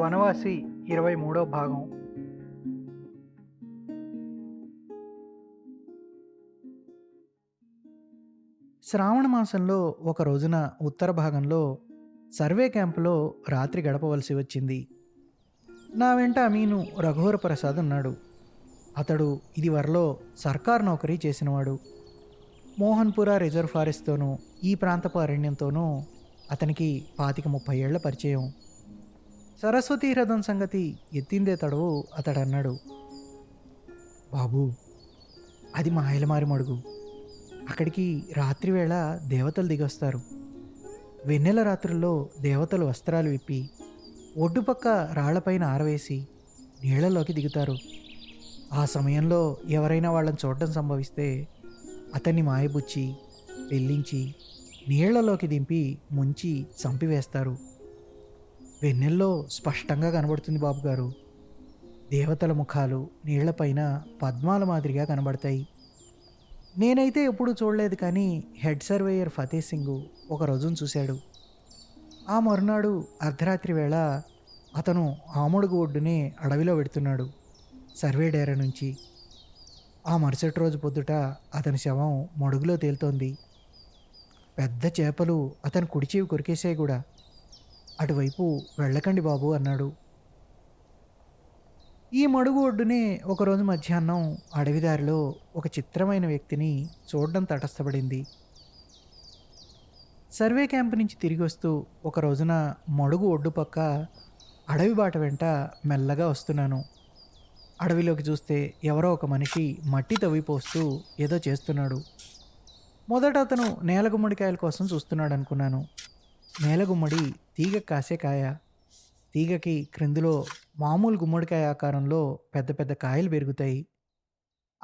వనవాసి ఇరవై మూడో భాగం. శ్రావణ మాసంలో ఒక రోజున ఉత్తర భాగంలో సర్వే క్యాంపులో రాత్రి గడపవలసి వచ్చింది. నా వెంట అమీను రఘువర ప్రసాద్ ఉన్నాడు. అతడు ఇదివరలో సర్కార్ నౌకరీ చేసినవాడు. మోహన్పుర రిజర్వ్ ఫారెస్ట్తోనూ ఈ ప్రాంతపు అరణ్యంతోనూ అతనికి పాతిక ముప్పై ఏళ్ళ పరిచయం. సరస్వతీ హ్రదం సంగతి ఎత్తిందే తడవు అతడు అన్నాడు బాబు అది మాయలమారి మడుగు. అక్కడికి రాత్రివేళ దేవతలు దిగొస్తారు. వెన్నెల రాత్రుల్లో దేవతలు వస్త్రాలు విప్పి ఒడ్డుపక్క రాళ్ళపైన ఆరవేసి నీళ్ళలోకి దిగుతారు. ఆ సమయంలో ఎవరైనా వాళ్ళని చూడటం సంభవిస్తే అతన్ని మాయబుచ్చి పెళ్ళించి నీళ్ళలోకి దింపి ముంచి చంపివేస్తారు. వెన్నెల్లో స్పష్టంగా కనబడుతుంది బాబుగారు దేవతల ముఖాలు నీళ్ళపైన పద్మాల మాదిరిగా కనబడతాయి. నేనైతే ఎప్పుడూ చూడలేదు కానీ హెడ్ సర్వేయర్ ఫతే సింగ్ ఒక రోజును చూశాడు. ఆ మరునాడు అర్ధరాత్రి వేళ అతను ఆముడుగు ఒడ్డునే అడవిలో పెడుతున్నాడు సర్వే డేరా నుంచి. ఆ మరుసటి రోజు పొద్దుట అతని శవం మడుగులో తేలుతోంది. పెద్ద చేపలు అతని కుడిచేవి కొరికేసాయి కూడా. అటువైపు వెళ్ళకండి బాబు అన్నాడు. ఈ మడుగు ఒడ్డునే ఒకరోజు మధ్యాహ్నం అడవిదారిలో ఒక చిత్రమైన వ్యక్తిని చూడడం తటస్థపడింది. సర్వే క్యాంప్ నుంచి తిరిగి వస్తూ ఒక రోజున మడుగు ఒడ్డు పక్క అడవి బాట వెంట మెల్లగా వస్తున్నాను. అడవిలోకి చూస్తే ఎవరో ఒక మనిషి మట్టి తవ్విపోస్తూ ఏదో చేస్తున్నాడు. మొదట అతను నేల గుమ్మడికాయల కోసం చూస్తున్నాడు అనుకున్నాను. నేల గుమ్మడి తీగ కాసే కాయ తీగకి క్రిందిలో మామూలు గుమ్మడికాయ ఆకారంలో పెద్ద పెద్ద కాయలు పెరుగుతాయి.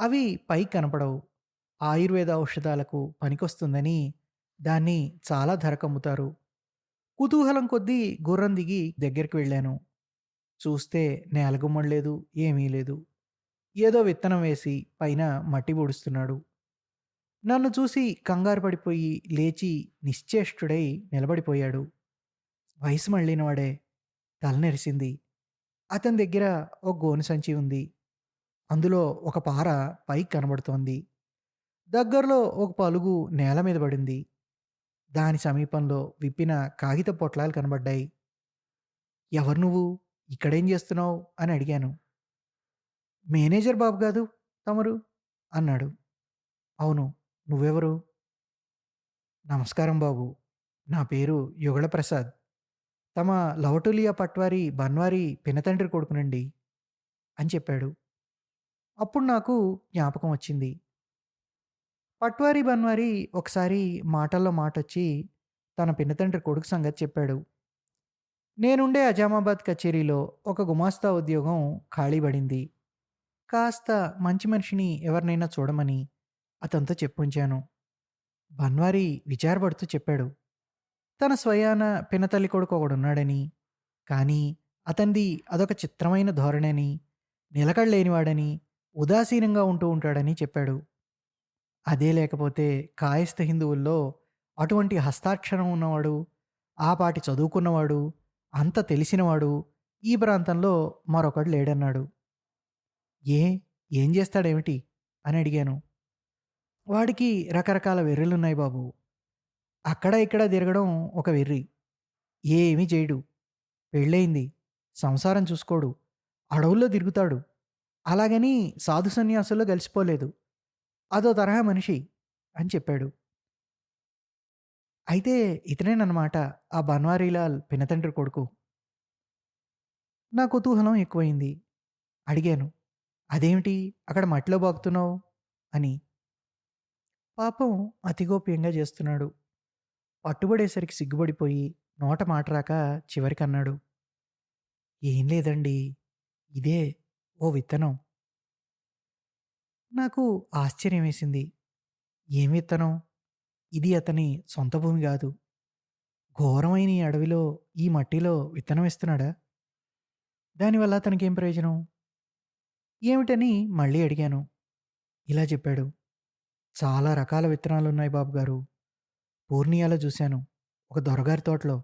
అవి పైకి కనపడవు. ఆయుర్వేద ఔషధాలకు పనికొస్తుందని దాన్ని చాలా ధరకమ్ముతారు కుతూహలం కొద్దీ గుర్రం దిగి దగ్గరికి వెళ్ళాను. చూస్తే నేలగుమ్మడి లేదు ఏమీ లేదు. ఏదో విత్తనం వేసి పైన మట్టి పొడుస్తున్నాడు. నన్ను చూసి కంగారు పడిపోయి లేచి నిశ్చేష్టుడై నిలబడిపోయాడు. వయసు మళ్ళినవాడే. తలనెరిసింది అతని దగ్గర ఒక గోను సంచి ఉంది. అందులో ఒక పార పైకి కనబడుతోంది. దగ్గరలో ఒక పలుగు నేల మీద పడింది. దాని సమీపంలో విప్పిన కాగిత పొట్లాలు కనబడ్డాయి. ఎవరు నువ్వు? ఇక్కడేం చేస్తున్నావు? అని అడిగాను. మేనేజర్ బాబు కాదు తమరు? అన్నాడు. అవును నువ్వెవరు? నమస్కారం బాబు. నా పేరు యుగళ ప్రసాద్. తమ లవటులియా పట్వారి బన్వారి పినతండ్రి కొడుకునండి అని చెప్పాడు. అప్పుడు నాకు జ్ఞాపకం వచ్చింది. పట్వారి బన్వారి ఒకసారి మాటల్లో మాటొచ్చి తన పినతండ్రి కొడుకు సంగతి చెప్పాడు. నేనుండే అజామాబాద్ కచేరీలో ఒక గుమాస్తా ఉద్యోగం ఖాళీ పడింది. కాస్త మంచి మనిషిని ఎవరినైనా చూడమని అతనితో చెప్పుంచాను. బన్వారి విచారపడుతూ చెప్పాడు తన స్వయాన పినతల్లి కొడుకు ఒకడున్నాడని కానీ అతనిది అదొక చిత్రమైన ధోరణని నిలకడలేనివాడని ఉదాసీనంగా ఉంటూ ఉంటాడని చెప్పాడు. అదే లేకపోతే కాయస్థ హిందువుల్లో అటువంటి హస్తాక్షరం ఉన్నవాడు ఆ పాటి చదువుకున్నవాడు అంత తెలిసినవాడు ఈ ప్రాంతంలో మరొకడు లేడన్నాడు. ఏ? ఏం చేస్తాడేమిటి? అని అడిగాను. వాడికి రకరకాల వెర్రెలున్నాయి బాబు. అక్కడ ఇక్కడ తిరగడం ఒక వెర్రి. ఏమీ చేయడు. పెళ్ళయింది. సంసారం చూసుకోడు. అడవుల్లో తిరుగుతాడు. అలాగని సాధు సన్యాసుల్లో కలిసిపోలేదు. అదో తరహా మనిషి అని చెప్పాడు. అయితే ఇతనేనమాట ఆ బన్వారీలాల్ పినతండ్రి కొడుకు. నా కుతూహలం ఎక్కువైంది. అడిగాను. అదేమిటి? అక్కడ మట్టిలో బాగుతున్నావు? అని. పాపం అతిగోప్యంగా చేస్తున్నాడు. పట్టుబడేసరికి సిగ్గుపడిపోయి నోట మాట రాక ఏం లేదండి ఇదే ఓ విత్తనం. నాకు ఆశ్చర్యం వేసింది ఏం విత్తనం? ఇది అతని సొంత భూమి కాదు. ఘోరమైన ఈ అడవిలో ఈ మట్టిలో విత్తనం ఇస్తున్నాడా దానివల్ల అతనికేం ప్రయోజనం? ఏమిటని మళ్ళీ అడిగాను. ఇలా చెప్పాడు. చాలా రకాల విత్తనాలు ఉన్నాయి బాబు గారు పూర్ణియాలో చూశాను. ఒక దొరగారి తోటలో.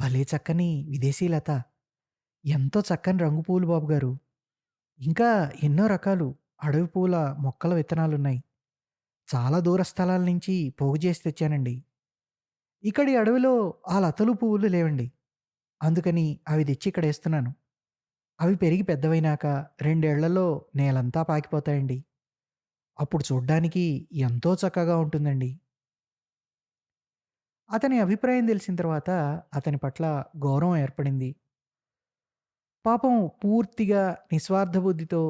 భలే చక్కని విదేశీ లత. ఎంతో చక్కని రంగు పూలు బాబు గారు ఇంకా ఎన్నో రకాలు అడవి పూల మొక్కల విత్తనాలున్నాయి. చాలా దూర స్థలాల నుంచి పోగు చేసి తెచ్చానండి. ఇక్కడి అడవిలో ఆ లతలు పువ్వులు లేవండి. అందుకని అవి తెచ్చి ఇక్కడ వేస్తున్నాను. అవి పెరిగి పెద్దవైనాక రెండేళ్ళలో నేలంతా పాకిపోతాయండి. అప్పుడు చూడ్డానికి ఎంతో చక్కగా ఉంటుందండి. అతని అభిప్రాయం తెలిసిన తర్వాత అతని పట్ల గౌరవం ఏర్పడింది. పాపం పూర్తిగా నిస్వార్థ బుద్ధితో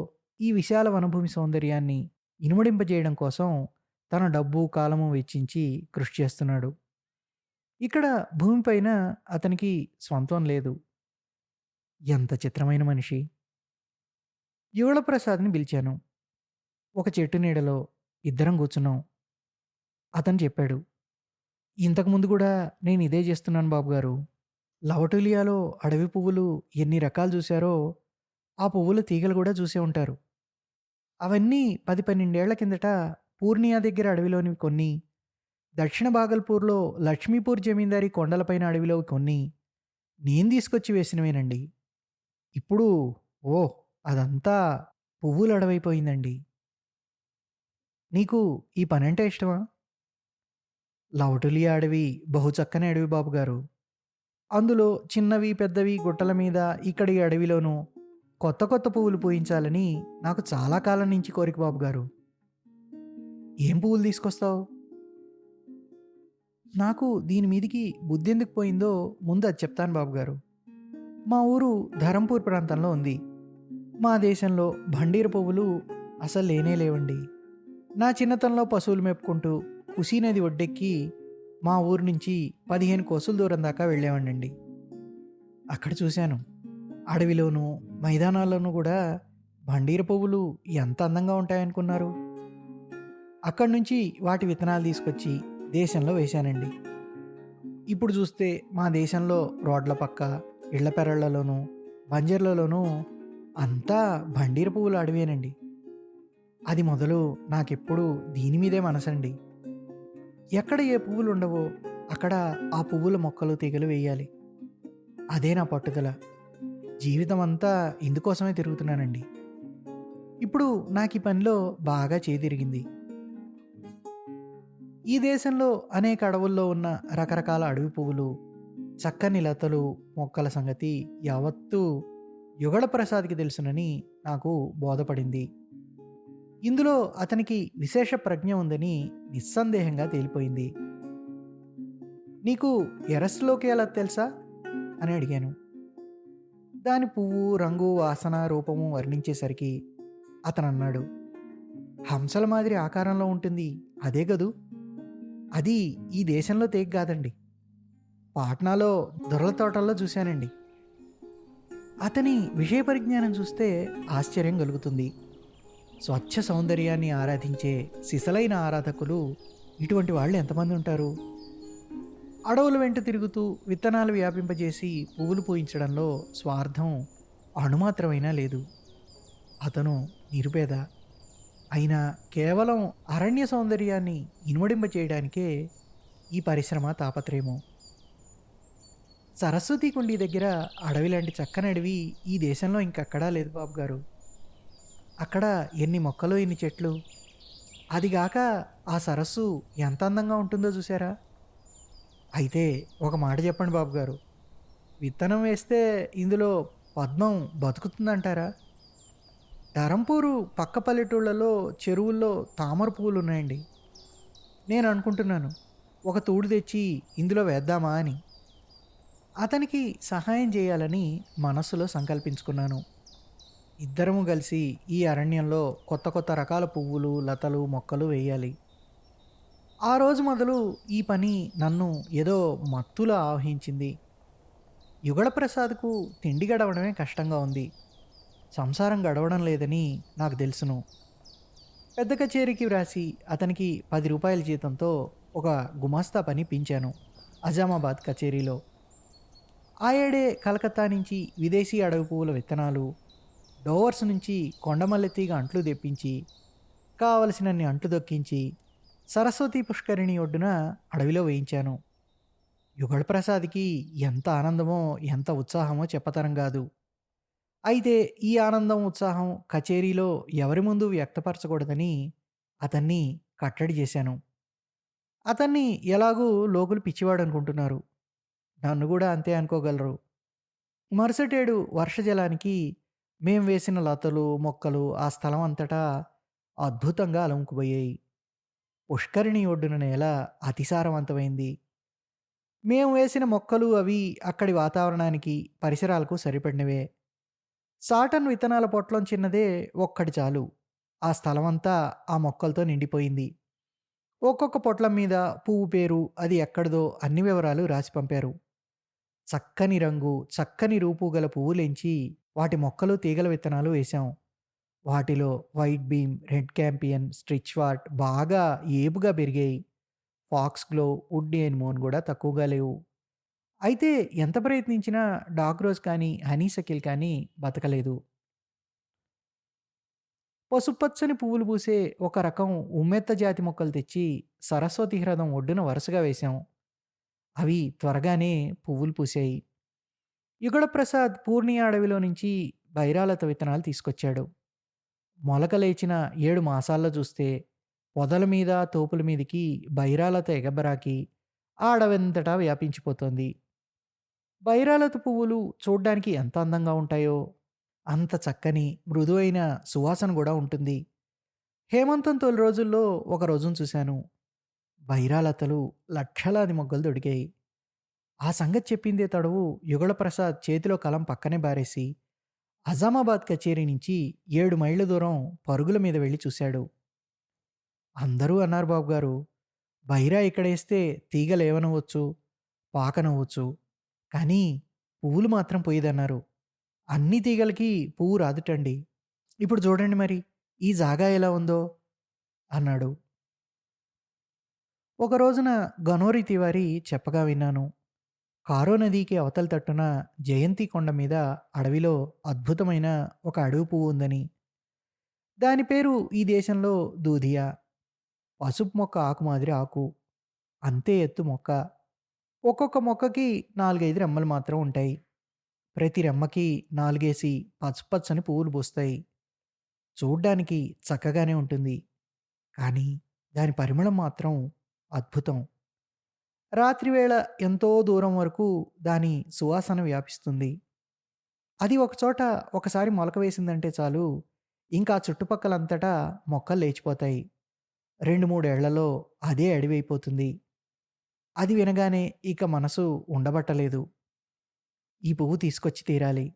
ఈ విశాల వనభూమి సౌందర్యాన్ని ఇనుమడింపజేయడం కోసం తన డబ్బు కాలము వెచ్చించి కృషి చేస్తున్నాడు. ఇక్కడ భూమిపైన అతనికి స్వంతం లేదు. ఎంత చిత్రమైన మనిషి! యుగళప్రసాద్ని పిలిచాను. ఒక చెట్టు నీడలో ఇద్దరం కూర్చున్నాం. అతను చెప్పాడు ఇంతకుముందు కూడా నేను ఇదే చేస్తున్నాను బాబు గారు. లవటూలియాలో అడవి పువ్వులు ఎన్ని రకాలు చూశారో ఆ పువ్వుల తీగలు కూడా చూసే ఉంటారు. అవన్నీ పది పన్నెండేళ్ళ కిందట పూర్ణియా దగ్గర అడవిలోని కొన్ని దక్షిణ బాగల్పూర్లో లక్ష్మీపూర్ జమీందారి కొండలపైన అడవిలో కొన్ని నేను తీసుకొచ్చి వేసినవేనండి. ఇప్పుడు ఓ అదంతా పువ్వులు అడవైపోయిందండి. నీకు ఈ పని అంటే ఇష్టమా? లవటులియా అడవి బహు చక్కని అడవి బాబు గారు. అందులో చిన్నవి పెద్దవి గుట్టల మీద ఇక్కడి అడవిలోనూ కొత్త కొత్త పువ్వులు పూయించాలని నాకు చాలా కాలం నుంచి కోరిక బాబు గారు. ఏం పువ్వులు తీసుకొస్తావు? నాకు దీని మీదికి బుద్ధి ఎందుకు పోయిందో ముందు అది చెప్తాను బాబుగారు మా ఊరు ధరంపూర్ ప్రాంతంలో ఉంది. మా దేశంలో బండీర పువ్వులు అసలు లేనే లేవండి. నా చిన్నతనంలో పశువులు మేపుకుంటూ కుసీ నది ఒడ్డెక్కి మా ఊరు నుంచి పదిహేను కోసుల దూరం దాకా వెళ్ళేవాడినండి. అక్కడ చూశాను. అడవిలోనూ మైదానాల్లోనూ కూడా బండీర పువ్వులు ఎంత అందంగా ఉంటాయనుకున్నారు. అక్కడి నుంచి వాటి విత్తనాలు తీసుకొచ్చి దేశంలో వేశానండి. ఇప్పుడు చూస్తే మా దేశంలో రోడ్ల పక్క ఇళ్ళ పెరళ్ళలోనూ బంజర్లలోనూ అంతా బండీర పువ్వుల అడవేనండి. అది మొదలు నాకెప్పుడు దీని మీదే మనసండి. ఎక్కడ ఏ పువ్వులు ఉండవో అక్కడ ఆ పువ్వుల మొక్కలు తీగలు వేయాలి. అదే నా పట్టుదల. జీవితం అంతా ఇందుకోసమే తిరుగుతున్నానండి. ఇప్పుడు నాకు ఈ పనిలో బాగా చేతిరిగింది ఈ దేశంలో అనేక అడవుల్లో ఉన్న రకరకాల అడవి పువ్వులు చక్కని లతలు మొక్కల సంగతి యావత్తూ యుగళ ప్రసాద్కి తెలుసునని నాకు బోధపడింది. ఇందులో అతనికి విశేష ప్రజ్ఞ ఉందని నిస్సందేహంగా తేలిపోయింది. నీకు ఎరస్లోకి ఎలా తెలుసా? అని అడిగాను. దాని పువ్వు రంగు వాసన రూపము వర్ణించేసరికి అతను అన్నాడు హంసల మాదిరి ఆకారంలో ఉంటుంది. అదే కదూ అది ఈ దేశంలో తేగ కాదండి. పాట్నాలో దొరల తోటల్లో చూశానండి. అతని విషయ పరిజ్ఞానం చూస్తే ఆశ్చర్యం కలుగుతుంది. స్వచ్ఛ సౌందర్యాన్ని ఆరాధించే సిసలైన ఆరాధకులు ఇటువంటి వాళ్ళు ఎంతమంది ఉంటారు? అడవుల వెంట తిరుగుతూ విత్తనాలు వ్యాపింపజేసి పువ్వులు పూయించడంలో స్వార్థం అణుమాత్రమైనా లేదు. అతను నిరుపేద. అయినా కేవలం అరణ్య సౌందర్యాన్ని ఇనుమడింప చేయడానికే ఈ పరిశ్రమ తాపత్రయము. సరస్వతి కుండీ దగ్గర అడవి లాంటి చక్కని అడవి ఈ దేశంలో ఇంకెక్కడా లేదు బాబు గారు అక్కడ ఎన్ని మొక్కలు ఎన్ని చెట్లు? అదిగాక ఆ సరస్సు ఎంత అందంగా ఉంటుందో చూసారా అయితే ఒక మాట చెప్పండి బాబు గారు విత్తనం వేస్తే ఇందులో పద్మం బతుకుతుందంటారా? ధరంపూరు పక్క పల్లెటూళ్ళలో చెరువుల్లో తామర పువ్వులు ఉన్నాయండి. నేను అనుకుంటున్నాను ఒక తూడు తెచ్చి ఇందులో వేద్దామా అని. అతనికి సహాయం చేయాలని మనస్సులో సంకల్పించుకున్నాను. ఇద్దరము కలిసి ఈ అరణ్యంలో కొత్త కొత్త రకాల పువ్వులు లతలు మొక్కలు వేయాలి. ఆ రోజు మొదలు ఈ పని నన్ను ఏదో మత్తులో ఆవహించింది. యుగళప్రసాద్కు తిండి గడవడమే కష్టంగా ఉంది. సంసారం గడవడం లేదని నాకు తెలుసును. పెద్ద కచేరీకి వ్రాసి అతనికి పది రూపాయల జీతంతో ఒక గుమాస్తా పని పించాను అజామాబాద్ కచేరీలో. ఆ ఏడే కలకత్తా నుంచి విదేశీ అడవి పువ్వుల విత్తనాలు డోవర్స్ నుంచి కొండమల్లెతీగ అంట్లు తెప్పించి కావలసినన్ని అంట్లు దొక్కించి సరస్వతి పుష్కరిణి ఒడ్డున అడవిలో వేయించాను యుగళప్రసాద్కి ఎంత ఆనందమో, ఎంత ఉత్సాహమో చెప్పతరం కాదు అయితే ఈ ఆనందం, ఉత్సాహం కచేరీలో ఎవరి ముందు వ్యక్తపరచకూడదని అతన్ని కట్టడి చేశాను. అతన్ని ఎలాగూ లోకులు పిచ్చివాడు అనుకుంటున్నారు నన్ను కూడా అంతే అనుకోగలరు. మరుసటేడు వర్షజలానికి మేం వేసిన లతలు, మొక్కలు ఆ స్థలం అంతటా అద్భుతంగా అలముకుపోయాయి పుష్కరిణి ఒడ్డున నేల అతిసారవంతమైంది. మేము వేసిన మొక్కలు అవి అక్కడి వాతావరణానికి, పరిసరాలకు సరిపడినవే. సాటన్ విత్తనాల పొట్లం చిన్నదే ఒక్కటి చాలు. ఆ స్థలమంతా ఆ మొక్కలతో నిండిపోయింది. ఒక్కొక్క పొట్లం మీద పువ్వు పేరు, అది ఎక్కడిదో అన్ని వివరాలు రాసి పంపారు. చక్కని రంగు, చక్కని రూపు గల పువ్వులెంచి వాటి మొక్కలు, తీగల విత్తనాలు వేశాం. వాటిలో white beam, red campion, stitchwort బాగా ఏపుగా పెరిగాయి. ఫాక్స్ గ్లో, వుడ్ అండ్ మోన్ కూడా తక్కువగా లేవు. అయితే ఎంత ప్రయత్నించినా డాగ్ రోజ్ కానీ, హనీసకిల్ కానీ బతకలేదు. పసుపచ్చని పువ్వులు పూసే ఒక రకం ఉమ్మెత్త జాతి మొక్కలు తెచ్చి సరస్వతి హ్రదం ఒడ్డున వరుసగా వేశాం. అవి త్వరగానే పువ్వులు పూసాయి యుగళ పూర్ణి అడవిలో నుంచి బైరాలత విత్తనాలు తీసుకొచ్చాడు. మొలక లేచిన 7 మాసాల్లో చూస్తే పొదల మీద, తోపుల మీదికి బైరాలత ఎగబరాకి ఆ అడవంతటా వ్యాపించిపోతోంది. బైరాలత పువ్వులు చూడ్డానికి ఎంత అందంగా ఉంటాయో, అంత చక్కని, మృదువైన సువాసన కూడా ఉంటుంది. హేమంతం తొలి రోజుల్లో ఒక రోజును చూశాను. బైరాలతలు లక్షలాది మొగ్గలు దొడికాయి. ఆ సంగతి చెప్పిందే తడవు యుగళప్రసాద్ చేతిలో కలం పక్కనే బారేసి, అజామాబాద్ కచేరీ నుంచి ఏడు మైళ్ళ దూరం పరుగుల మీద వెళ్ళి చూశాడు. అందరూ అన్నారు బాబుగారు, బైరా ఇక్కడేస్తే తీగలేవనవచ్చు, పాకనవచ్చు. కానీ పువ్వులు మాత్రం పోయేదన్నారు అన్ని తీగలకి పువ్వు రాదుటండి. ఇప్పుడు చూడండి మరి ఈ జాగా ఎలా ఉందో అన్నాడు. ఒక రోజున గనోరి తివారి చెప్పగా విన్నాను. కారో నదికి అవతల తట్టున జయంతి కొండ మీద అడవిలో అద్భుతమైన ఒక అడవి పువ్వు ఉందని. దాని పేరు ఈ దేశంలో దూధియా. పసుపు మొక్క ఆకు మాదిరి ఆకు. అంతే ఎత్తు మొక్క. ఒక్కొక్క మొక్కకి 4, 5 రెమ్మలు మాత్రం ఉంటాయి. ప్రతి రెమ్మకి నాలుగేసి పచ్చపచ్చని పువ్వులు పూస్తాయి. చూడ్డానికి చక్కగానే ఉంటుంది. కానీ దాని పరిమళం మాత్రం అద్భుతం. రాత్రివేళ ఎంతో దూరం వరకు దాని సువాసన వ్యాపిస్తుంది. అది ఒకచోట ఒకసారి మొలక వేసిందంటే చాలు, ఇంకా చుట్టుపక్కలంతటా మొక్కలు లేచిపోతాయి. రెండు మూడేళ్ళలో అదే అడివైపోతుంది అది వినగానే ఇక మనసు ఉండబట్టలేదు. ఈ పువ్వు తీసుకొచ్చి తీరాలి.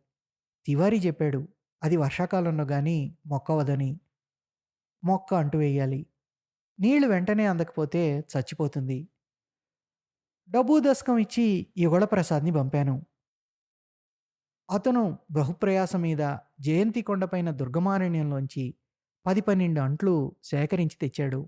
తివారీ చెప్పాడు. అది వర్షాకాలంలో గాని మొక్కవదని. మొక్క అంటు వేయాలి. నీళ్ళు వెంటనే అందకపోతే చచ్చిపోతుంది. డబ్బు దశకం ఇచ్చి యుగళప్రసాద్ని పంపాను. అతను బహుప్రయాస మీద జయంతి కొండపైన దుర్గమారణ్యంలోంచి 10, 12 అంట్లు సేకరించి తెచ్చాడు.